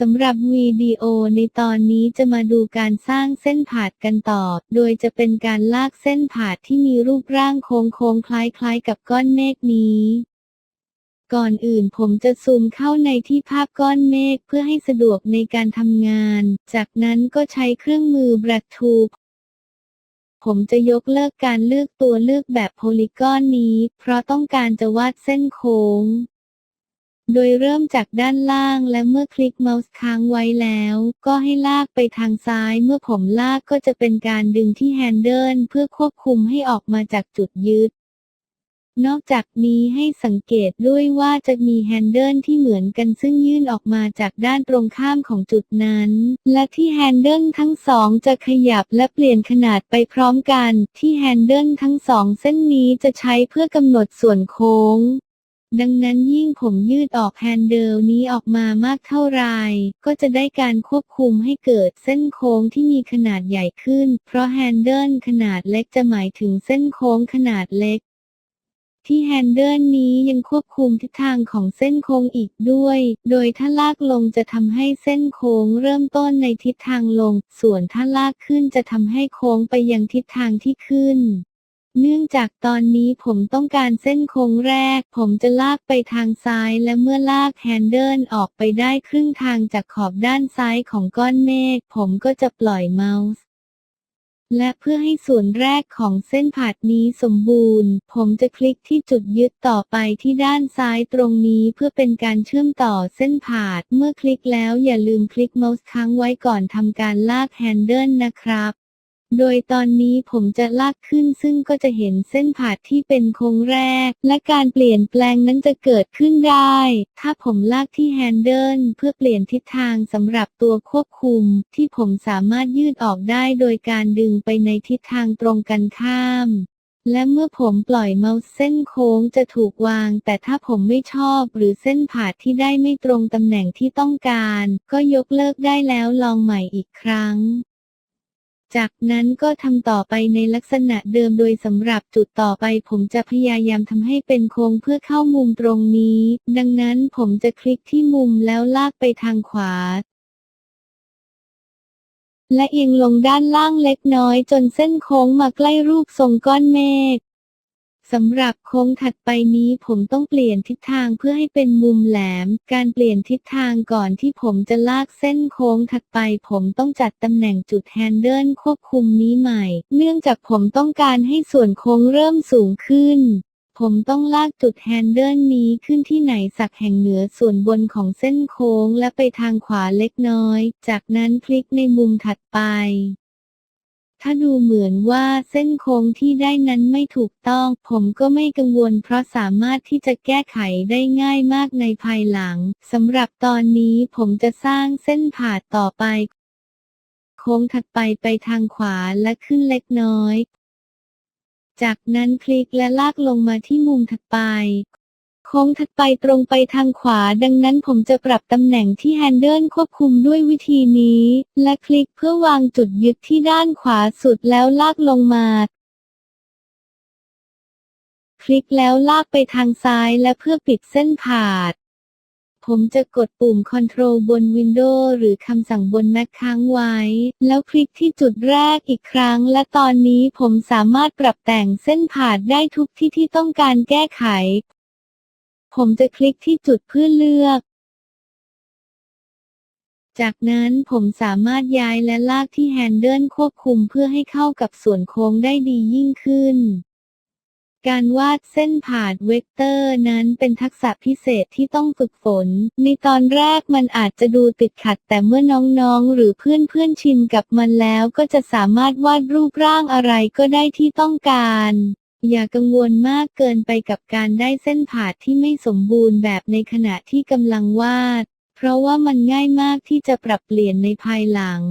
สำหรับวิดีโอในตอนนี้จะมาดูการสร้างเส้นผ่ากันต่อ โดยจะเป็นการลากเส้นผ่าที่มีรูปร่างโค้งๆคล้ายๆ กับก้อนเมฆนี้ ก่อนอื่นผมจะซูมเข้าในที่ภาพก้อนเมฆเพื่อให้สะดวกในการทำงาน จากนั้นก็ใช้เครื่องมือ b r a c k Tool ผมจะยกเลิกการเลือกตัวเลือกแบบโพลีกอนนี้ เพราะต้องการจะวาดเส้นโค้ง โดยเริ่มจากด้านล่างและเมื่อคลิกเมาส์ค้างไว้แล้ว ก็ให้ลากไปทางซ้ายเมื่อผมลากก็จะเป็นการดึงที่แฮนเดิลเพื่อควบคุมให้ออกมาจากจุดยึด นอกจากนี้ให้สังเกตด้วยว่าจะมีแฮนเดิลที่เหมือนกันซึ่งยื่นออกมาจากด้านตรงข้ามของจุดนั้น และที่แฮนเดิลทั้งสองจะขยับและเปลี่ยนขนาดไปพร้อมกัน ที่แฮนเดิลทั้งสองเส้นนี้จะใช้เพื่อกำหนดส่วนโค้ง ดังนั้นยิ่งผมยืดออกแฮนเดิลนี้ออกมามากเท่าไร ก็จะได้การควบคุมให้เกิดเส้นโค้งที่มีขนาดใหญ่ขึ้น เพราะแฮนเดิลขนาดเล็กจะหมายถึงเส้นโค้งขนาดเล็กที่แฮนเดิลนี้ยังควบคุมทิศทางของเส้นโค้งอีกด้วย โดยถ้าลากลงจะทำให้เส้นโค้งเริ่มต้นในทิศทางลง ส่วนถ้าลากขึ้นจะทำให้โค้งไปยังทิศทางที่ขึ้น เนื่องจากตอนนี้ผมต้องการเส้นโค้งแรก ผมจะลากไปทางซ้ายและเมื่อลากแฮนเดิลออกไปได้ครึ่งทางจากขอบด้านซ้ายของก้อนเมฆ ผมก็จะปล่อยเมาส์และเพื่อให้ส่วนแรกของเส้นผ่าดนี้สมบูรณ์ ผมจะคลิกที่จุดยึดต่อไปที่ด้านซ้ายตรงนี้เพื่อเป็นการเชื่อมต่อเส้นผ่าดเมื่อคลิกแล้วอย่าลืมคลิกเมาส์ค้างไว้ก่อนทำการลากแฮนเดิลนะครับ โดยตอนนี้ผมจะลากขึ้นซึ่งก็จะเห็นเส้นผาดที่เป็นโค้งแรก และการเปลี่ยนแปลงนั้นจะเกิดขึ้นได้ ถ้าผมลากที่แฮนเดิลเพื่อเปลี่ยนทิศทางสำหรับตัวควบคุม ที่ผมสามารถยืดออกได้โดยการดึงไปในทิศทางตรงกันข้ามและเมื่อผมปล่อยเมาส์เส้นโค้งจะถูกวาง แต่ถ้าผมไม่ชอบหรือเส้นผาดที่ได้ไม่ตรงตำแหน่งที่ต้องการ ก็ยกเลิกได้แล้วลองใหม่อีกครั้ง จากนั้นก็ทำต่อไปในลักษณะเดิมโดยสำหรับจุดต่อไปผมจะพยายามทำให้เป็นโค้งเพื่อเข้ามุมตรงนี้ ดังนั้นผมจะคลิกที่มุมแล้วลากไปทางขวา และเอียงลงด้านล่างเล็กน้อยจนเส้นโค้งมาใกล้รูปทรงก้อนเมฆ สำหรับโค้งถัดไปนี้ผมต้องเปลี่ยนทิศทางเพื่อให้เป็นมุมแหลม การเปลี่ยนทิศทางก่อนที่ผมจะลากเส้นโค้งถัดไป ผมต้องจัดตำแหน่งจุดแฮนเดิลควบคุมนี้ใหม่ เนื่องจากผมต้องการให้ส่วนโค้งเริ่มสูงขึ้น ผมต้องลากจุดแฮนเดิลนี้ขึ้นที่ไหนสักแห่งเหนือส่วนบนของเส้นโค้งและไปทางขวาเล็กน้อย จากนั้นคลิกในมุมถัดไป ถ้าดูเหมือนว่าเส้นโค้งที่ได้นั้นไม่ถูกต้อง ผมก็ไม่กังวลเพราะสามารถที่จะแก้ไขได้ง่ายมากในภายหลังสำหรับตอนนี้ผมจะสร้างเส้นผ่าต่อไป โค้งถัดไปไปทางขวาและขึ้นเล็กน้อย จากนั้นคลิกและลากลงมาที่มุมถัดไป โค้งถัดไปตรงไปทางขวา ดังนั้นผมจะปรับตำแหน่งที่แฮนเดิลควบคุมด้วยวิธีนี้ และคลิกเพื่อวางจุดยึดที่ด้านขวาสุดแล้วลากลงมา คลิกแล้วลากไปทางซ้ายและเพื่อปิดเส้นผ่าดผมจะกดปุ่ม Ctrl บน Windows หรือคำสั่งบน Mac ค้างไว้ แล้วคลิกที่จุดแรกอีกครั้ง และตอนนี้ผมสามารถปรับแต่งเส้นผ่าดได้ทุกที่ที่ต้องการแก้ไข ผมจะคลิกที่จุดเพื่อเลือก จากนั้นผมสามารถย้ายและลากที่แฮนเดิลควบคุมเพื่อให้เข้ากับส่วนโค้งได้ดียิ่งขึ้นการวาดเส้นผ่านเวกเตอร์นั้นเป็นทักษะพิเศษที่ต้องฝึกฝน ในตอนแรกมันอาจจะดูติดขัดแต่เมื่อน้องๆ หรือเพื่อนๆ ชินกับมันแล้วก็จะสามารถวาดรูปร่างอะไรก็ได้ที่ต้องการ อย่ากังวลมากเกินไปกับการได้เส้นผ่าที่ไม่สมบูรณ์แบบในขณะที่กำลังวาด เพราะว่ามันง่ายมากที่จะปรับเปลี่ยนในภายหลัง